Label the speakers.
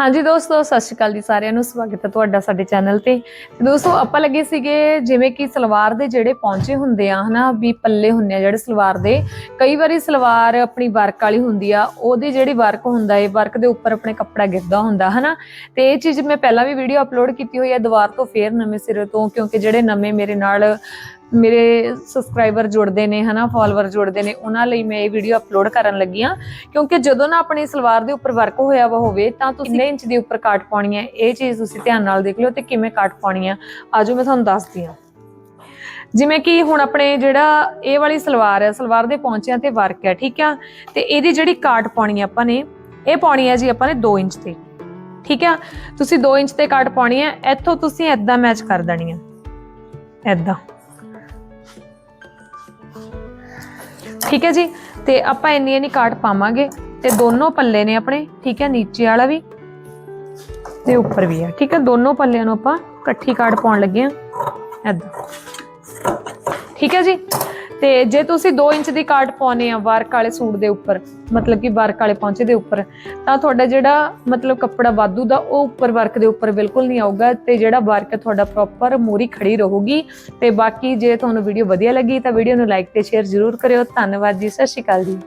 Speaker 1: ਹਾਂਜੀ ਦੋਸਤੋ, ਸਤਿ ਸ਼੍ਰੀ ਅਕਾਲ ਜੀ ਸਾਰਿਆਂ ਨੂੰ। ਸਵਾਗਤ ਹੈ ਤੁਹਾਡਾ ਸਾਡੇ ਚੈਨਲ ਤੇ। ਦੋਸਤੋ, ਆਪਾਂ ਲੱਗੇ ਸੀਗੇ ਜਿਵੇਂ ਕਿ ਸਲਵਾਰ ਦੇ ਜਿਹੜੇ ਪੌਂਚੇ ਹੁੰਦੇ ਆ, ਹਨਾ, ਵੀ ਪੱਲੇ ਹੁੰਦੇ ਆ ਜਿਹੜੇ ਸਲਵਾਰ ਦੇ। ਕਈ ਵਾਰੀ ਸਲਵਾਰ ਆਪਣੀ ਵਰਕ ਵਾਲੀ ਹੁੰਦੀ ਆ, ਉਹਦੀ ਜਿਹੜੀ ਵਰਕ ਹੁੰਦਾ ਏ, ਵਰਕ ਦੇ ਉੱਪਰ ਆਪਣੇ ਕੱਪੜਾ ਗਿਰਦਾ ਹੁੰਦਾ, ਹਨਾ। ਤੇ ਇਹ ਚੀਜ਼ ਮੈਂ ਪਹਿਲਾਂ ਵੀ ਵੀਡੀਓ ਅਪਲੋਡ ਕੀਤੀ ਹੋਈ ਆ, ਦੁਬਾਰ ਤੋਂ ਫੇਰ ਨਵੇਂ ਸਿਰੇ ਤੋਂ, ਕਿਉਂਕਿ ਜਿਹੜੇ ਨਵੇਂ ਮੇਰੇ ਨਾਲ ਮੇਰੇ ਸਬਸਕ੍ਰਾਈਬਰ ਜੁੜਦੇ ਨੇ ਹਨਾ ਫਾਲੋਅਰ ਜੁੜਦੇ ਨੇ ਉਹਨਾਂ ਲਈ ਮੈਂ ਇਹ ਵੀਡੀਓ ਅਪਲੋਡ ਕਰਨ ਲੱਗੀ ਆ ਕਿਉਂਕਿ ਜਦੋਂ ਨਾ ਆਪਣੀ ਸਲਵਾਰ ਦੇ ਉੱਪਰ ਵਰਕ ਹੋਇਆ ਵਾ ਹੋਵੇ ਤਾਂ ਤੁਸੀਂ ਕਿੰਨੇ ਇੰਚ ਦੀ ਉੱਪਰ ਕਾਟ ਪਾਉਣੀ ਹੈ। ਇਹ ਚੀਜ਼ ਤੁਸੀਂ ਧਿਆਨ ਨਾਲ ਦੇਖ ਲਿਓ ਤੇ ਕਿਵੇਂ ਕਾਟ ਪਾਉਣੀ ਆ। ਆਜੋ ਮੈਂ ਤੁਹਾਨੂੰ ਦੱਸਦੀ ਹਾਂ। ਜਿਵੇਂ ਕਿ ਹੁਣ ਆਪਣੇ ਜਿਹੜਾ ਇਹ ਵਾਲੀ ਸਲਵਾਰ ਹੈ ਸਲਵਾਰ ਦੇ ਪੌਂਚਿਆਂ ਤੇ ਵਰਕ ਹੈ ਠੀਕ ਆ? ਤੇ ਇਹਦੀ ਜਿਹੜੀ ਕਾਟ ਪਾਉਣੀ ਆ ਆਪਾਂ ਨੇ ਇਹ ਪਾਉਣੀ ਹੈ ਜੀ ਆਪਾਂ ਨੇ 2 ਇੰਚ ਤੇ। ਠੀਕ ਆ? ਤੁਸੀਂ 2 ਇੰਚ ਤੇ ਕਾਟ ਪਾਉਣੀ ਹੈ ਇੱਥੋਂ ਤੁਸੀਂ ਐਦਾਂ ਮੈਚ ਕਰ ਦੇਣੀ ਹੈ ਐਦਾਂ ਠੀਕ ਹੈ ਜੀ? ਤੇ ਆਪਾਂ ਇੰਨੀ ਇੰਨੀ ਕਾਟ ਪਾਵਾਂਗੇ। ਤੇ ਦੋਨੋਂ ਪੱਲੇ ਨੇ ਆਪਣੇ, ਠੀਕ ਹੈ? ਨੀਚੇ ਵਾਲਾ ਵੀ ਤੇ ਉੱਪਰ ਵੀ ਹੈ। ਠੀਕ ਹੈ? ਦੋਨੋਂ ਪੱਲਿਆਂ ਨੂੰ ਆਪਾਂ ਇਕੱਠੀ ਕਾਟ ਪਾਉਣ ਲੱਗੇ ਆ ਐਦਾਂ ਠੀਕ ਹੈ ਜੀ? ਤੇ ਜੇ ਤੁਸੀਂ 2 ਇੰਚ ਦੀ ਕਾਟ ਪਾਉਨੇ ਆ ਵਰਕ ਵਾਲੇ ਸੂਟ ਦੇ ਉੱਪਰ, ਮਤਲਬ ਕਿ ਵਰਕ ਵਾਲੇ ਪੌਂਚੇ ਦੇ ਉੱਪਰ, ਤਾਂ ਤੁਹਾਡਾ ਜਿਹੜਾ ਮਤਲਬ ਕੱਪੜਾ ਵਾਧੂ ਦਾ ਉਹ ਉੱਪਰ ਵਰਕ ਦੇ ਉੱਪਰ ਬਿਲਕੁਲ ਨਹੀਂ ਆਊਗਾ ਤੇ ਜਿਹੜਾ ਵਰਕ ਤੁਹਾਡਾ ਪ੍ਰੋਪਰ ਮੂਰੀ ਖੜੀ ਰਹੂਗੀ। ਤੇ ਬਾਕੀ ਜੇ ਤੁਹਾਨੂੰ ਵੀਡੀਓ ਵਧੀਆ ਲੱਗੀ ਤਾਂ ਵੀਡੀਓ ਨੂੰ ਲਾਈਕ ਤੇ ਸ਼ੇਅਰ ਜ਼ਰੂਰ ਕਰਿਓ। ਧੰਨਵਾਦ ਜੀ, ਸਤਿ ਸ਼੍ਰੀ ਅਕਾਲ ਜੀ।